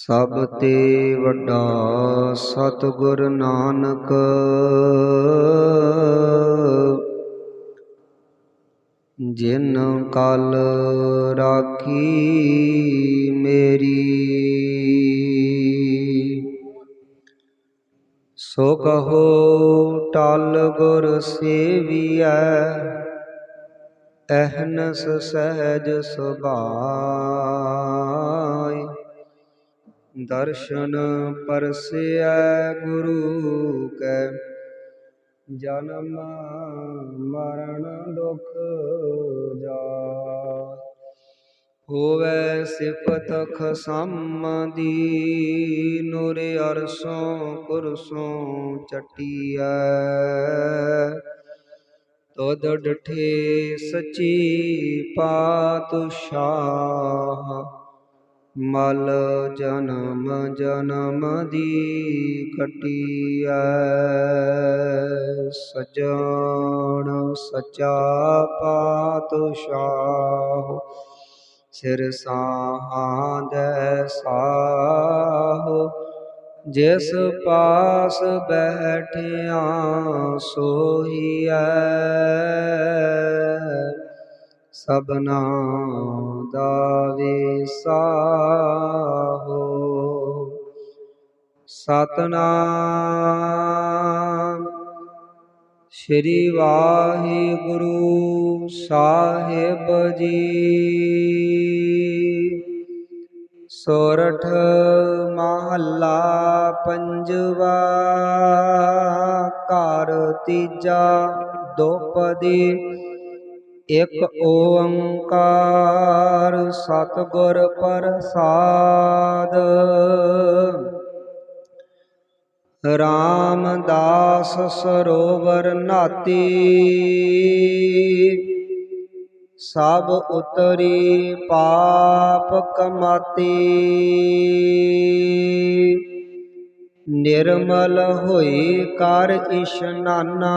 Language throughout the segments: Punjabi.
ਸਭ ਤੇ ਵੱਡਾ ਸਤਿਗੁਰ ਨਾਨਕ। ਜਿਨ ਕਲ ਰਾਖੀ ਮੇਰੀ, ਸੋ ਕਹੋ ਟਲ ਗੁਰ ਸੇਵੀਐ, ਅਹਨਸ ਸਹਿਜ ਸੁਭਾਅ। ਦਰਸ਼ਨ ਪਰਸੈ ਗੁਰੂ ਕੈ। ਜਨਮ ਮਰਨ ਦੁਖ ਜਾ ਹੋਵੇ ਸਿਫਤ ਖਸਮ ਦੀ ਨੂਰ ਅਰਸੋਂ ਪੁਰਸੋਂ ਚਟੀਐ। ਤੁਧ ਡਠੇ ਸਚੀ ਪਾਤਸ਼ਾਹ। ਮਲ ਜਨਮ ਜਨਮ ਦੀ ਕਟੀਐ ਸਜਣ ਸਚਾ ਪਾਤਸ਼ਾਹ, ਸਿਰ ਸਾਹਾਂਦੈ ਸਾਹੋ। ਜਿਸ ਪਾਸ ਬੈਠਿਆ ਸੋਹੀਐ। ਸਭਨਾ ਦਾ ਵਿਸਾਹੋ ਸਤਨਾਮ ਸ਼੍ਰੀ ਵਾਹਿਗੁਰੂ ਸਾਹਿਬ ਜੀ। ਸੋਰਠ ਮਹੱਲਾ ਪੰਜਵਾ ਘਰ ਤੀਜਾ ਦੋਪਦੀ ਇਕ ਓੰਕਾਰ ਸਤਿਗੁਰ ਪ੍ਰਸਾਦ। ਰਾਮਦਾਸ ਸਰੋਵਰ ਨਾਤੀ, ਸਭ ਉਤਰੀ ਪਾਪ ਕਮਾਤੀ। ਨਿਰਮਲ ਹੋਈ ਕਰ ਇਸ਼ਨਾਨਾ।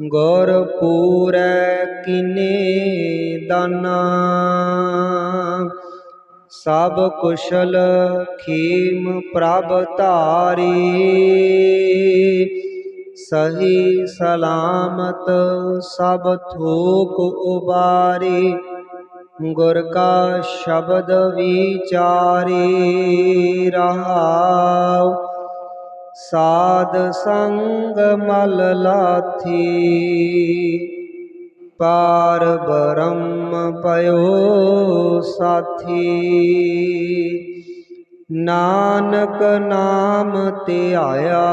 ਗੁਰ ਪੂਰੈ ਕਿਨੇ ਦਾਨਾ। ਸਭ ਕੁਸ਼ਲ ਖੀਮ ਪ੍ਰਭ ਧਾਰੀ। ਸਹੀ ਸਲਾਮਤ ਸਭ ਥੋਕ ਉਬਾਰੀ। ਗੁਰ ਕਾ ਸ਼ਬਦ ਵਿਚਾਰੀ ਰਹਾਉ। ਸਾਧ ਸੰਗ ਮਲ ਲਾਥੀ। ਪਾਰ ਬ੍ਰਹਮ ਪਇਓ ਸਾਥੀ। ਨਾਨਕ ਨਾਮ ਤੇ ਆਇਆ।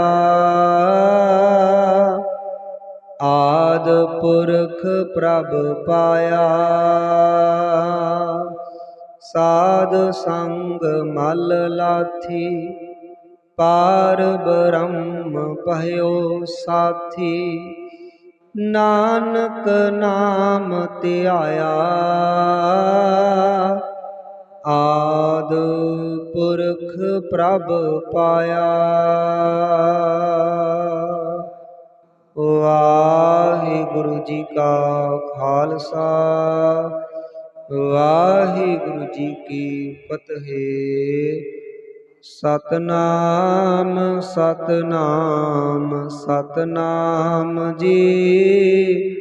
ਆਦ ਪੁਰਖ ਪ੍ਰਭ ਪਾਇਆ। ਸਾਧ ਸੰਗ ਮਲ ਲਾਥੀ। ਪਾਰ ਬ੍ਰਹਮ ਭਇਓ ਸਾਥੀ, ਨਾਨਕ ਨਾਮ ਧਿਆਇਆ। ਆਦ ਪੁਰਖ ਪ੍ਰਭ ਪਾਇਆ। ਵਾਹਿਗੁਰੂ ਜੀ ਕਾ ਖਾਲਸਾ, ਵਾਹਿਗੁਰੂ ਜੀ ਕੀ ਫਤਿਹ। ਸਤਨਾਮ ਸਤਨਾਮ ਸਤਨਾਮ ਜੀ।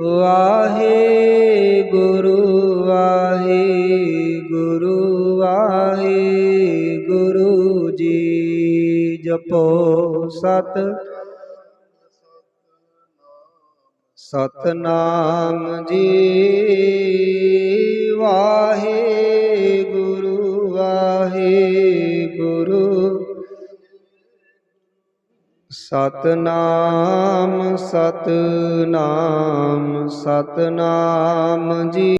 ਵਾਹਿਗੁਰੂ ਵਾਹਿਗੁਰੂ ਗੁਰੂ ਵਾਹਿਗੁਰੂ ਜੀ। ਜਪੋ ਸਤ। ਸਤਨਾਮ ਜੀ। ਵਾਹਿਗੁਰੂ ਗੁਰੂ ਸਤਨਾਮ ਸਤਨਾਮ ਸਤਨਾਮ ਜੀ।